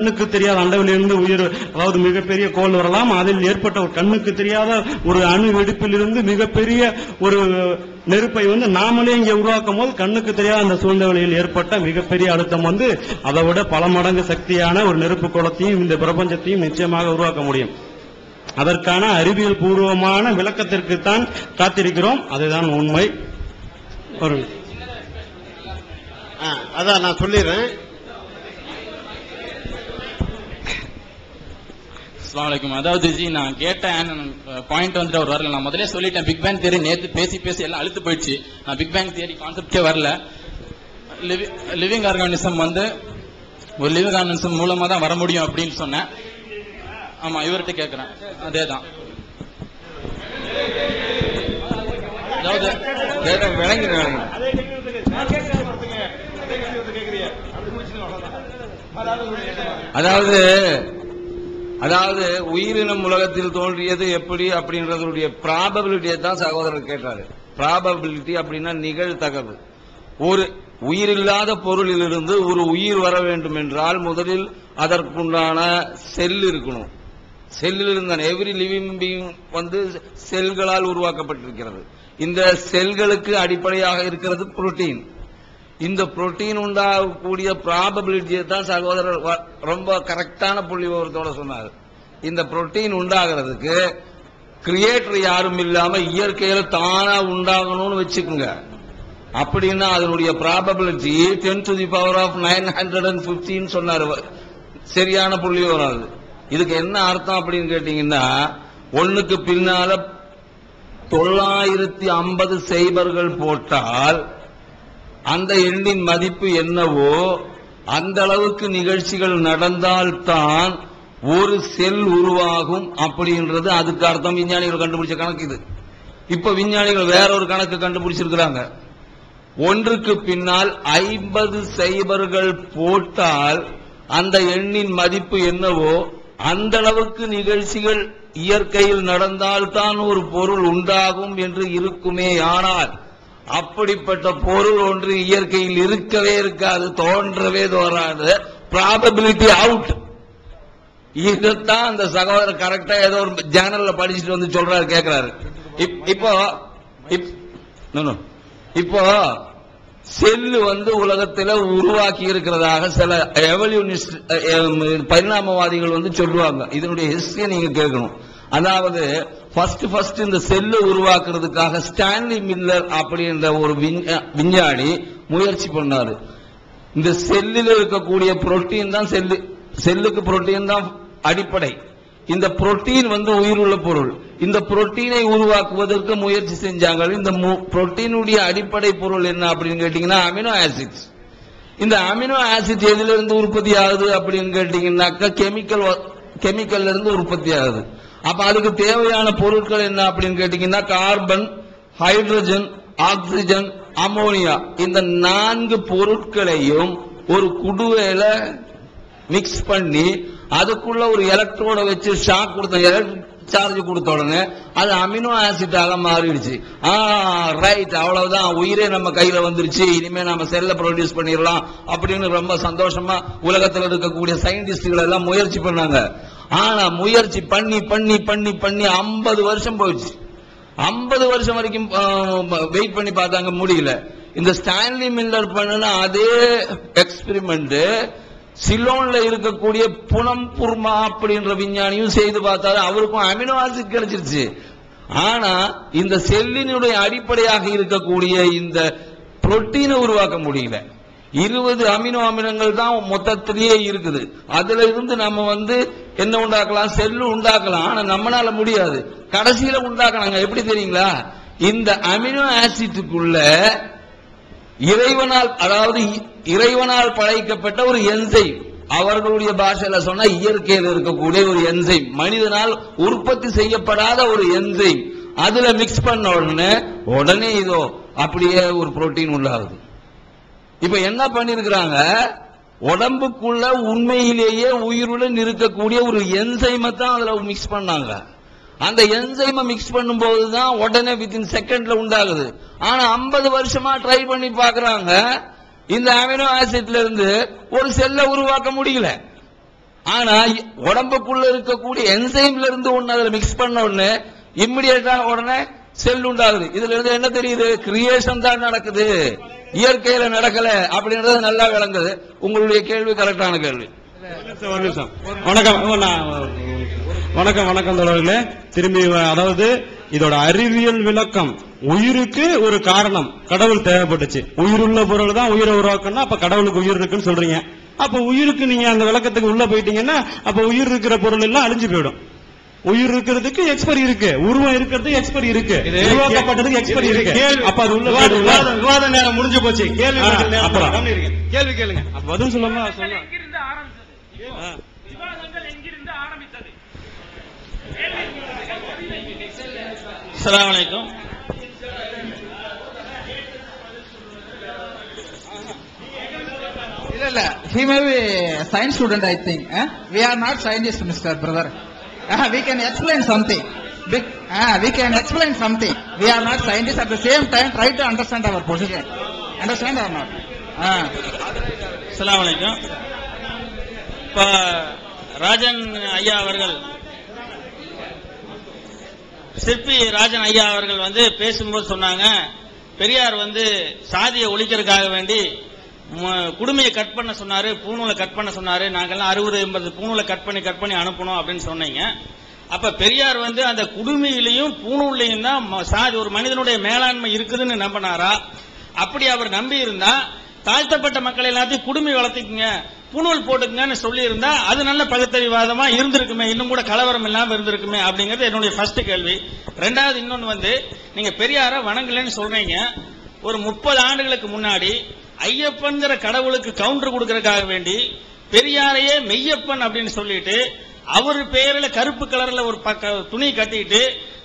கண்ணுக்கு தெரியாத அண்டவிலிருந்து உயிர் அதாவது மிகப்பெரிய கோல் வரலாம். அதில் ஏற்பட்ட ஒரு கண்ணுக்கு தெரியாத ஒரு அணு வெடிப்பிலிருந்து மிகப்பெரிய ஒரு நெருப்பை வந்து நாமளே இங்கே உருவாக்கும் போது கண்ணுக்கு தெரியாத அந்த சூழ்நிலையில் ஏற்பட்ட மிகப்பெரிய அழுத்தம் வந்து அதை விட பல மடங்கு சக்தியான ஒரு நெருப்பு குளத்தையும் இந்த பிரபஞ்சத்தையும் நிச்சயமாக உருவாக்க முடியும். அதற்கான அறிவியல் பூர்வமான விளக்கத்திற்குத்தான் காத்திருக்கிறோம். அதுதான் உண்மை. ஒரு அதான் நான் சொல்லிடுறேன். அஸ்லாம் அதாவது ஜி நான் கேட்டேன் பாயிண்ட் வந்துட்டு அவர் வரல. நான் முதல்ல சொல்லிட்டேன் பிக் பேங் தியரி நேற்று பேசி பேசி எல்லாம் அழுத்து போயிடுச்சு. நான் பிக் பேங் தியரி கான்செப்டே வரல. லிவிங் ஆர்கானிசம் வந்து ஒரு லிவிங் ஆர்கானிசம் மூலமாக தான் வர முடியும் அப்படின்னு சொன்னேன். ஆமாம் இவர்கிட்ட கேட்குறேன் அதே தான் அதாவது விளங்குது அதாவது அதாவது உயிரினம் உலகத்தில் தோன்றியது எப்படி அப்படின்றதுடைய ப்ராபபிலிட்டியை தான் சகோதரர் கேட்டாரு. ப்ராபபிலிட்டி அப்படின்னா நிகழ்தகவு. ஒரு உயிரில்லாத பொருளிலிருந்து ஒரு உயிர் வர வேண்டும் என்றால் முதலில் அதற்குண்டான செல் இருக்கணும். செல்லில் இருந்தான் எவ்ரி லிவிங் பீங் வந்து செல்களால் உருவாக்கப்பட்டிருக்கிறது. இந்த செல்களுக்கு அடிப்படையாக இருக்கிறது புரோட்டீன் இந்த புரோட்டீன் உண்டாகக்கூடிய ப்ராபபிலிட்டியை தான் சகோதரர் ரொம்ப கரெக்டான புள்ளி விவரத்தோட சொன்னார். இந்த புரோட்டீன் உண்டாகிறதுக்கு கிரியேட்டர் யாரும் இல்லாம இயற்கையில தானா உண்டாகணும்னு வச்சுக்கோங்க. அப்படின்னா அதனுடைய probability ten to the power of nine hundred and பிப்டின்னு சொன்னார். சரியான புள்ளி விவரம் அது. இதுக்கு என்ன அர்த்தம் அப்படின்னு கேட்டீங்கன்னா ஒன்னுக்கு பின்னால தொள்ளாயிரத்தி ஐம்பது சைபர்கள் போட்டால் அந்த எண்ணின் மதிப்பு என்னவோ அந்த அளவுக்கு நிகழ்ச்சிகள் நடந்தால்தான் ஒரு செல் உருவாகும் அப்படின்றது அதுக்கு அர்த்தம். விஞ்ஞானிகள் கண்டுபிடிச்ச கணக்கு இது. இப்ப விஞ்ஞானிகள் வேற ஒரு கணக்கு கண்டுபிடிச்சிருக்கிறாங்க. ஒன்றுக்கு பின்னால் ஐம்பது சைபர்கள் போட்டால் அந்த எண்ணின் மதிப்பு என்னவோ அந்த அளவுக்கு நிகழ்ச்சிகள் இயற்கையில் நடந்தால்தான் ஒரு பொருள் உண்டாகும் என்று இருக்குமே ஆனால் அப்படிப்பட்ட பொருள் ஒன்று இயற்கையில் இருக்கவே இருக்காது தோன்றவே தோறாது. ப்ராபபிலிட்டி அவுட் இதைத்தான் அந்த சகோதரர் கரெக்டா ஏதோ ஒரு ஜேனல்ல படிச்சுட்டு வந்து சொல்றாரு கேக்குறாரு. இப்- இப்போ இப்- இப்போ செல்லு வந்து உலகத்தில் உருவாக்கி இருக்கிறதாக சில எவல்யூனிஸ்ட் பரிணாமவாதிகள் வந்து சொல்லுவாங்க. இதனுடைய ஹிஸ்டரியை நீங்க கேட்கணும் அதாவது ஃபர்ஸ்ட் ஃபர்ஸ்ட் இந்த செல்லு உருவாக்குறதுக்காக ஸ்டான்லி மில்லர் அப்படின்ற ஒரு விஞ்ஞானி முயற்சி பண்ணாரு. இந்த செல்லில் இருக்கக்கூடிய புரோட்டீன் தான் செல்லு செல்லுக்கு புரோட்டீன் தான் அடிப்படை. இந்த புரோட்டீன் வந்து உயிருள்ள பொருள். இந்த புரோட்டீனை உருவாக்குவதற்கு முயற்சி செஞ்சாங்க இந்த புரோட்டீனுடைய அடிப்படை பொருள் என்ன அப்படின்னு கேட்டீங்கன்னா அமினோ ஆசிட்ஸ் இந்த அமினோ ஆசிட் எதுல இருந்து உற்பத்தி ஆகுது அப்படின்னு கேட்டீங்கன்னாக்கா கெமிக்கல் கெமிக்கல்ல இருந்து உற்பத்தி ஆகுது. அப்ப அதுக்கு தேவையான பொருட்கள் என்ன அப்படின்னு கேட்டீங்கன்னா கார்பன் ஹைட்ரஜன் ஆக்சிஜன் அமோனியா. இந்த நான்கு பொருட்களையும் ஒரு குடுவையில மிக்ஸ் பண்ணி அதுக்குள்ள ஒரு எலக்ட்ரோட வச்சு ஷாக் கொடுத்த எலக்ட்ரிக் சார்ஜ் கொடுத்த உடனே அது அமினோ ஆசிட்டாக மாறிடுச்சு. ஆ ரைட் அவ்வளவுதான். உயிரே நம்ம கையில வந்துருச்சு. இனிமே நம்ம செல்ல ப்ரொடியூஸ் பண்ணிடலாம் அப்படின்னு ரொம்ப சந்தோஷமா உலகத்தில் இருக்கக்கூடிய சயின்டிஸ்டுகள் எல்லாம் முயற்சி பண்ணாங்க. ஆனா முயற்சி பண்ணி பண்ணி பண்ணி பண்ணி 50 வருஷம் போயிடுச்சு. 50 வருஷம் வரைக்கும் வெயிட் பண்ணி பார்த்தாங்க முடியல. இந்த ஸ்டான்லி மில்லர் பண்ணின அதே எக்ஸ்பெரிமெண்ட் சிலோன்ல இருக்கக்கூடிய புனம் புர்மா அப்படின்ற விஞ்ஞானியும் செய்து பார்த்தாரு. அவருக்கும் அமினோ ஆசிட் கிடைச்சிருச்சு. ஆனா இந்த செல்லினுடைய அடிப்படையாக இருக்கக்கூடிய இந்த புரோட்டீனை உருவாக்க முடியல. இருபது அமினோ அமிலங்கள் தான் மொத்தத்திலேயே இருக்குது. அதுல இருந்து நம்ம வந்து என்ன உண்டாக்கலாம்? செல்லு உண்டாக்கலாம். ஆனா நம்மளால முடியாது. கடைசியில உண்டாக்கலாங்க எப்படி தெரியுங்களா? இந்த அமினோ ஆசிட்டுக்குள்ள இறைவனால் அதாவது இ- இறைவனால் படைக்கப்பட்ட ஒரு என்சைம். அவர்களுடைய பாஷையில சொன்னா இயற்கையில் இருக்கக்கூடிய ஒரு என்சைம். மனிதனால் உற்பத்தி செய்யப்படாத ஒரு என்சைம். அதுல மிக்ஸ் பண்ண உடனே உடனே இதோ அப்படியே ஒரு புரோட்டீன் உண்டாகுது. இப்ப என்ன பண்ணிருக்கிறாங்க? உடம்புக்குள்ள உண்மையிலேயே உயிருடன் இருக்கக்கூடிய ஒரு என்சைமை தான் அதுல மிக்ஸ் பண்ணாங்க. அந்த என்சைமை மிக்ஸ் பண்ணும்போது தான் உடனே வித்தின் செகண்ட்ல உண்டாகுது. ஆனா 50 வருஷமா ட்ரை பண்ணி பாக்குறாங்க இந்த அமினோ ஆசிட்ல இருந்து ஒரு செல்லை உருவாக்க முடியல. ஆனா உடம்புக்குள்ள இருக்கக்கூடிய என்சைம்ல இருந்து ஒன்னு அதுல மிக்ஸ் பண்ண உடனே இம்மிடியேட்டா உடனே செல் உண்டாகுது. இதுல இருந்து என்ன தெரியுது? கிரியேஷன் தான் நடக்குது. இயற்கையில நடக்கல அப்படின்றது நல்லா விளங்குது. உங்களுடைய கேள்வி கரெக்டான கேள்வி. வணக்கம். ஓ, நான் வணக்கம் வணக்கம் தோழர்களே. திரும்பி அதாவது இதோட அறிவியல் விளக்கம். உயிருக்கு ஒரு காரணம். கடவுள் தேவைப்பட்டுச்சு. உயிருள்ள பொருள் தான் உயிரை உருவாக்கணும் அப்ப கடவுளுக்கு உயிர் இருக்குன்னு சொல்றீங்க. அப்ப உயிருக்கு நீங்க அந்த விளக்கத்துக்கு உள்ள போயிட்டீங்கன்னா அப்ப உயிர் இருக்கிற பொருள் எல்லாம் அழிஞ்சு போயிடும். உயிர் இருக்கிறதுக்கு எக்ஸ்பரி இருக்கு. உருவம் இருக்கிறதுக்கு எக்ஸ்பரி இருக்கு. உருவாக்கப்பட்டதுக்கு எக்ஸ்பரி இருக்கு. அப்ப அது உள்ள விவாத- நேரம் முடிஞ்சு போச்சு. கேள்வி அப்புறம். கேள்வி கேளுங்க. அப்ப பதில் சொல்லாம சொல்ல. எங்கிருந்து ஆரம்பித்தது? விவாதங்கள் எங்கிருந்து ஆரம்பித்தது? அஸ்ஸலாமு அலைக்கும் இல்ல. இல்ல be a science student i think eh? we are not scientists mr brother. Uh, we can explain something we, uh, we can explain something we are not scientists at the same time try to understand our position understand or not uh, அஸ்ஸலாமு அலைக்கும் இப்ப ராஜன் ஐயா அவர்கள் சிற்பி ராஜன் ஐயா அவர்கள் வந்து பேசும்போது சொன்னாங்க பெரியார் வந்து சாதியை ஒழிக்கிறதுக்காக வேண்டி ம- குடுமையை கட் பண்ண சொன்னாரு பூணூலை கட் பண்ண சொன்னாரு நாங்கெல்லாம் அறுபது எண்பது பூணூலை கட் பண்ணி கட் பண்ணி அனுப்பணும் அப்படின்னு சொன்னீங்க. அப்ப பெரியார் வந்து அந்த குடுமையிலையும் பூணூல்லையும் தான் ம- சாதி ஒரு மனிதனுடைய மேலாண்மை இருக்குதுன்னு நம்பினாரா? அப்படி அவர் நம்பி இருந்தா தாழ்த்தப்பட்ட மக்கள் எல்லாத்தையும் குடுமி வளர்த்துக்குங்க புனூல் போட்டுக்குங்கன்னு சொல்லி இருந்தா அது நல்ல பகுத்தறிவாதமா இருந்திருக்குமே இன்னும் கூட கலவரம் இல்லாம இருந்திருக்குமே அப்படிங்கிறது என்னுடைய ஃபர்ஸ்ட் கேள்வி. ரெண்டாவது இன்னொன்று வந்து நீங்க பெரியார வணங்கலன்னு சொல்றீங்க. ஒரு முப்பது ஆண்டுகளுக்கு முன்னாடி ஐயப்பன்கிற கடவுளுக்கு கவுண்டர் கொடுக்கறதுக்காக வேண்டி பெரியாரையே மெய்யப்பன் அப்படின்னு சொல்லிட்டு அவர் பேரில் கருப்பு கலர்ல ஒரு பக்க துணி கட்டிட்டு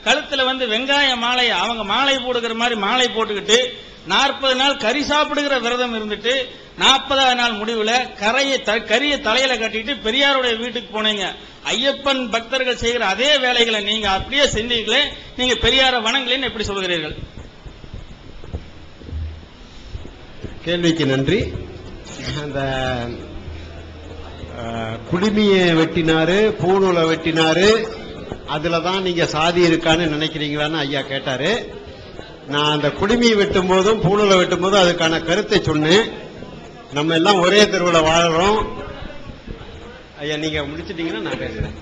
கழுத்துல வந்து வெங்காய மாலை அவங்க மாலை போடுகிற மாதிரி மாலை போட்டுக்கிட்டு நாற்பது நாள் கறி சாப்பிடுகிற விரதம் இருந்துட்டு நாற்பதாவது நாள் முடிவில் கரையை த- கறியை தலையில கட்டிட்டு பெரியாருடைய வீட்டுக்கு போனீங்க. ஐயப்பன் பக்தர்கள் செய்கிற அதே வேலைகளை நீங்க அப்படியே செஞ்சீங்களே நீங்க பெரியார வணங்கலன்னு எப்படி சொல்கிறீர்கள்? கேள்விக்கு நன்றி. அந்த குடுமையை குடுமியை வெட்டினாரு பூணூலை வெட்டினாரு. அதுல தான் நீங்க சாதி இருக்கான்னு நினைக்கிறீங்களான்னு ஐயா கேட்டாரு. நான் அந்த குடுமியை வெட்டும் போதும் பூணூலை வெட்டும் போதும் அதுக்கான கருத்தை சொன்னேன். நம்ம எல்லாம் ஒரே தெருவில் வாழறோம். ஐயா நீங்க முடிச்சிட்டீங்கன்னா நான் பேசுறேன்.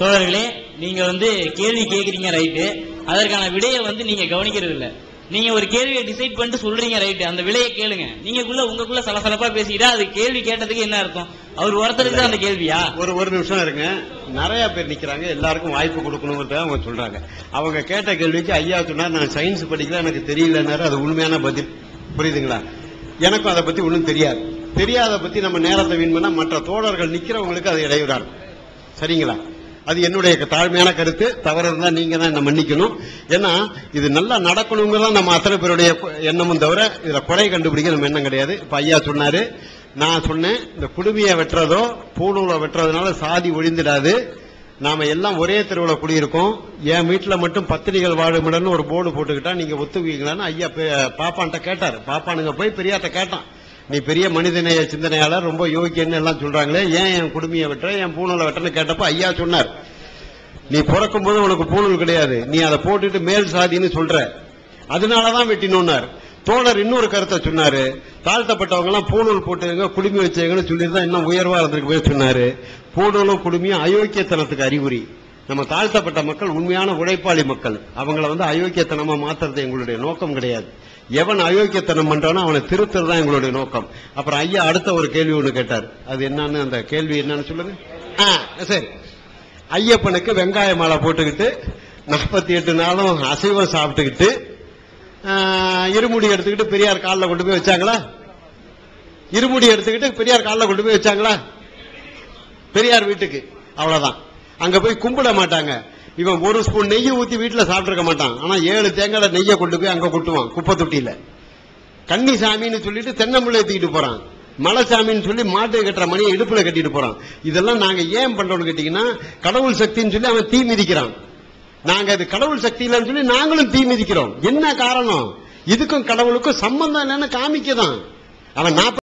தோழர்களே நீங்க வந்து கேள்வி கேட்குறீங்க ரைட்டு. அதற்கான விடையை வந்து நீங்க கவனிக்கிறது இல்லை நீங்க ஒரு கேள்வியை டிசைட் பண்ணிட்டு சொல்றீங்க ரைட்டு அந்த விலையை கேளுங்க. நீங்கக்குள்ள உங்களுக்குள்ள சலசலப்பா பேசிக்கிட்டா அது கேள்வி கேட்டதுக்கு என்ன அர்த்தம்? அவர் ஒருத்தருக்கு தான் அந்த கேள்வியா? ஒரு ஒரு நிமிஷம் இருங்க. நிறைய பேர் நிக்கிறாங்க. எல்லாருக்கும் வாய்ப்பு கொடுக்கணுங்கிறத அவங்க சொல்றாங்க. அவங்க கேட்ட கேள்விக்கு ஐயா சொன்னா நான் சயின்ஸ் படிக்கல எனக்கு தெரியலன்னாரு. அது உண்மையான பதில். புரியுதுங்களா? எனக்கும் அதை பத்தி ஒன்றும் தெரியாது. தெரியாத பத்தி நம்ம நேரத்தை வீண் பண்ணா மற்ற தோழர்கள் நிக்கிறவங்களுக்கு அது இடையூறாரு சரிங்களா? அது என்னுடைய தாழ்மையான கருத்து. தவறு இருந்தால் நீங்க தான் என்ன மன்னிக்கணும். ஏன்னா இது நல்லா நடக்கணுங்கிறதா நம்ம அத்தனை பேருடைய எண்ணமும் தவிர இதுல குறை கண்டுபிடிக்க நம்ம எண்ணம் கிடையாது. இப்ப ஐயா சொன்னாரு நான் சொன்னேன் இந்த குடுமையை வெட்டுறதோ பூணூலை வெட்டுறதுனால சாதி ஒழிந்துடாது. நாம எல்லாம் ஒரே தெருவில் குடியிருக்கோம். என் வீட்டில் மட்டும் பத்திரிகள் வாழுமிடன்னு ஒரு போர்டு போட்டுக்கிட்டா நீங்க ஒத்துக்குவீங்களான்னு ஐயா பாப்பான்ட்ட கேட்டார். பாப்பானுங்க போய் பெரியார்ட்ட கேட்டான். நீ பெரிய மனிதநேய சிந்தனையாளர் ரொம்ப யோகியன்னு எல்லாம் சொல்றாங்களே ஏன் என் குடுமையை வெட்டுற என் பூணூலை வெட்டுறன்னு கேட்டப்ப ஐயா சொன்னார். நீ பிறக்கும் போது உனக்கு பூணூல் கிடையாது. நீ அதை போட்டுட்டு மேல் சாதின்னு சொல்ற. அதனாலதான் வெட்டினோன்னார். தோழர் இன்னொரு கருத்தை சொன்னாரு. தாழ்த்தப்பட்டவங்க எல்லாம் பூணூல் போட்டுங்க குடுமி வச்சுங்கன்னு சொல்லியிருந்தா இன்னும் உயர்வா இருந்திருக்கு போய் சொன்னாரு. பூணூலும் குடுமியும் அயோக்கியத்தனத்துக்கு அறிகுறி. நம்ம தாழ்த்தப்பட்ட மக்கள் உண்மையான உழைப்பாளி மக்கள். அவங்கள வந்து அயோக்கியத்தனமா மாத்துறது எங்களுடைய நோக்கம் கிடையாது. எவன் அயோக்கியத்தனம் பண்றானோ அவனை திருத்துறது தான் எங்களுடைய நோக்கம். அப்புறம் ஐயா அடுத்த ஒரு கேள்வி ஒன்று கேட்டார். அது என்னன்னு அந்த கேள்வி என்னன்னு சொல்லுங்க. ஆ, சரி. ஐயப்பனுக்கு வெங்காய மாலை போட்டுக்கிட்டு நாற்பத்தி எட்டு நாளும் அசைவம் சாப்பிட்டுக்கிட்டு இருமுடி எடுத்துக்கிட்டு பெரியார் காலில் கொண்டு போய் வச்சாங்களா? இருமுடி எடுத்துக்கிட்டு பெரியார் காலில் கொண்டு போய் வச்சாங்களா? பெரியார் வீட்டுக்கு. அவ்வளவுதான். அங்க போய் கும்பிட மாட்டாங்க. இவன் ஒரு ஸ்பூன் நெய்யை ஊற்றி வீட்டுல சாப்பிட்ருக்க மாட்டான். ஆனா ஏழு தேங்காய் நெய்யை கொண்டு போய் அங்க கொட்டுவான் குப்பை தொட்டியில் கன்னி சாமின்னு சொல்லிட்டு தென்னம்பிள்ளை தூக்கிட்டு போறான். மலைசாமின்னு சொல்லி மாட்டை கட்டுற மணியை இடுப்புல கட்டிட்டு போறான். இதெல்லாம் நாங்க ஏன் பண்றோம்னு கேட்டீங்கன்னா கடவுள் சக்தின்னு சொல்லி அவன் தீ மிதிக்கிறான். நாங்க அது கடவுள் சக்தி இல்லைன்னு சொல்லி நாங்களும் தீ மிதிக்கிறோம். என்ன காரணம்? இதுக்கும் கடவுளுக்கும் சம்பந்தம் இல்லைன்னு காமிக்கதான். அவன் நாற்பது